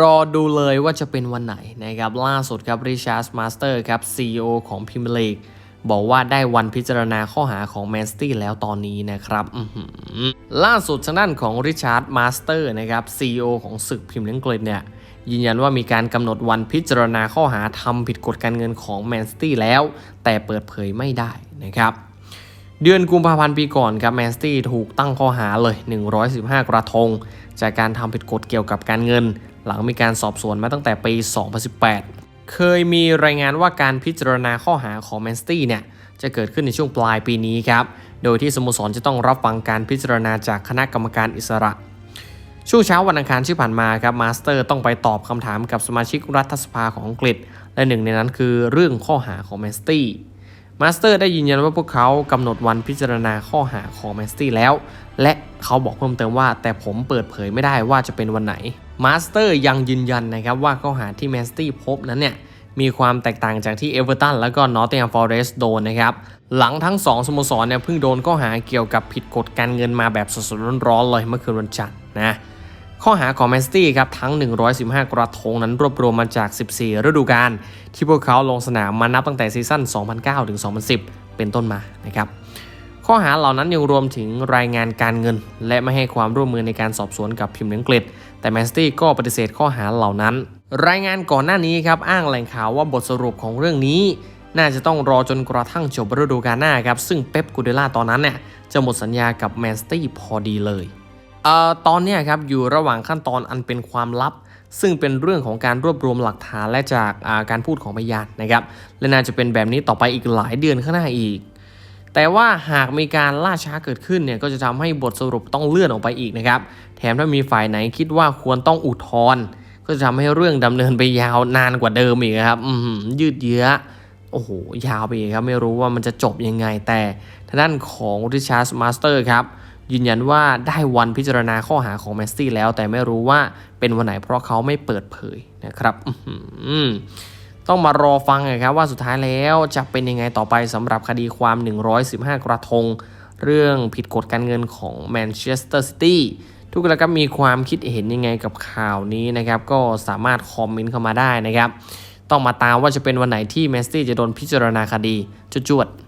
รอดูเลยว่าจะเป็นวันไหนนะครับ ล่าสุดครับริชาร์ดมาสเตอร์ครับ CEO ของพิมลีกบอกว่าได้วันพิจารณาข้อหาของแมนสตี้แล้วตอนนี้นะครับล่าสุดทางด้านของริชาร์ดมาสเตอร์นะครับ CEO ของศึกพิมพ์อังกฤษเนี่ยยืนยันว่ามีการกำหนดวันพิจารณาข้อหาทำผิดกฎการเงินของแมนสตี้แล้ว แต่เปิดเผยไม่ได้นะครับ เดือนกุมภาพันธ์ปีก่อนครับแมนสตี้ถูกตั้งข้อหาเลย 115 กระทง จากการทำผิดกฎเกี่ยวกับการเงิน หลังมีการสอบสวนมาตั้งแต่ปี 2018 เคยมีรายงานว่าการพิจารณาข้อหาของแมนสตี้เนี่ยจะเกิดขึ้นในช่วงปลายปีนี้ครับ โดยที่สโมสรจะต้องรับฟังการพิจารณาจากคณะกรรมการอิสระ ช่วงเช้าวันอังคารที่ผ่านมาครับมาสเตอร์ต้องไปตอบคำถามกับสมาชิกรัฐสภาของอังกฤษ และหนึ่งในนั้นคือเรื่องข้อหาของแมนสตี้มาสเตอร์ได้ยืนยันว่าพวกเขากำหนดวันพิจารณาข้อหาของแมนสตี้แล้ว และเขาบอกเพิ่มเติมว่า แต่ผมเปิดเผยไม่ได้ว่าจะเป็นวันไหน มาสเตอร์ยังยืนยันนะครับว่าข้อหาที่แมนสตี้พบนั้นเนี่ยมีความแตกต่างจากที่เอเวอร์ตันแล้วก็นอตติงแฮมฟอเรสต์โดนนะครับหลังทั้งสองสโมสรเนี่ยเพิ่งโดนข้อหาเกี่ยวกับผิดกฎการเงินมาแบบสดๆร้อนๆเลยเมื่อคืนวันจันทร์นะข้อหาของแมนสตี้ครับทั้ง 115 กระทงนั้นรวบรวมมาจาก 14 ฤดูกาลที่พวกเขาลงสนามมานับตั้งแต่ซีซั่น 2009 ถึง 2010 เป็นต้นมานะครับ ข้อหาเหล่านั้นยังรวมถึงรายงานการเงิน และไม่ให้ความร่วมมือในการสอบสวนกับพิมพ์อังกฤษ แต่แมสตี้ก็ปฏิเสธข้อหาเหล่านั้น รายงานก่อนหน้านี้ครับอ้างแหล่งข่าวว่าบทสรุปของเรื่องนี้ น่าจะต้องรอจนกระทั่งจบฤดูกาลหน้าครับซึ่งเป๊ปกูเดล่าตอนนั้นเนี่ยจะหมดสัญญากับแมนสตี้พอดีเลยเอ่อตอนนี้ครับอยู่ระหว่างขั้นตอนอันเป็นความลับ ซึ่งเป็นเรื่องของการรวบรวมหลักฐานและจากาการพูดของพยานนะครับและน่าจะเป็นแบบนี้ต่อไปอีกหลายเดือนข้างหน้าอีก แต่ว่าหากมีการล่าช้าเกิดขึ้นเนี่ยก็จะทำให้บทสรุปต้องเลื่อนออกไปอีกนะครับ แถมถ้ามีฝ่ายไหนคิดว่าควรต้องอุทธรณ์ก็จะทำให้เรื่องดำเนินไปยาวนานกว่าเดิมอีกครับยืดเยื้อโอ้โหยาวไปอีกครับ ไม่รู้ว่ามันจะจบยังไงแต่ทางด้านของริชาร์ดมาสเตอร์ครับยืนยันว่าได้วันพิจารณาข้อหาของแมสตี้แล้ว แต่ไม่รู้ว่าเป็นวันไหนเพราะเขาไม่เปิดเผยนะครับ ต้องมารอฟังนะครับว่าสุดท้ายแล้วจะเป็นยังไงต่อไปสำหรับคดีความ 115 กระทง เรื่องผิดกฎการเงินของแมนเชสเตอร์ซิตี้ทุกคนครับมีความคิดเห็นยังไงกับข่าวนี้นะครับ ก็สามารถคอมเมนต์เข้ามาได้นะครับ ต้องมาตามว่าจะเป็นวันไหนที่แมสตี้จะโดนพิจารณาคดีจวดๆ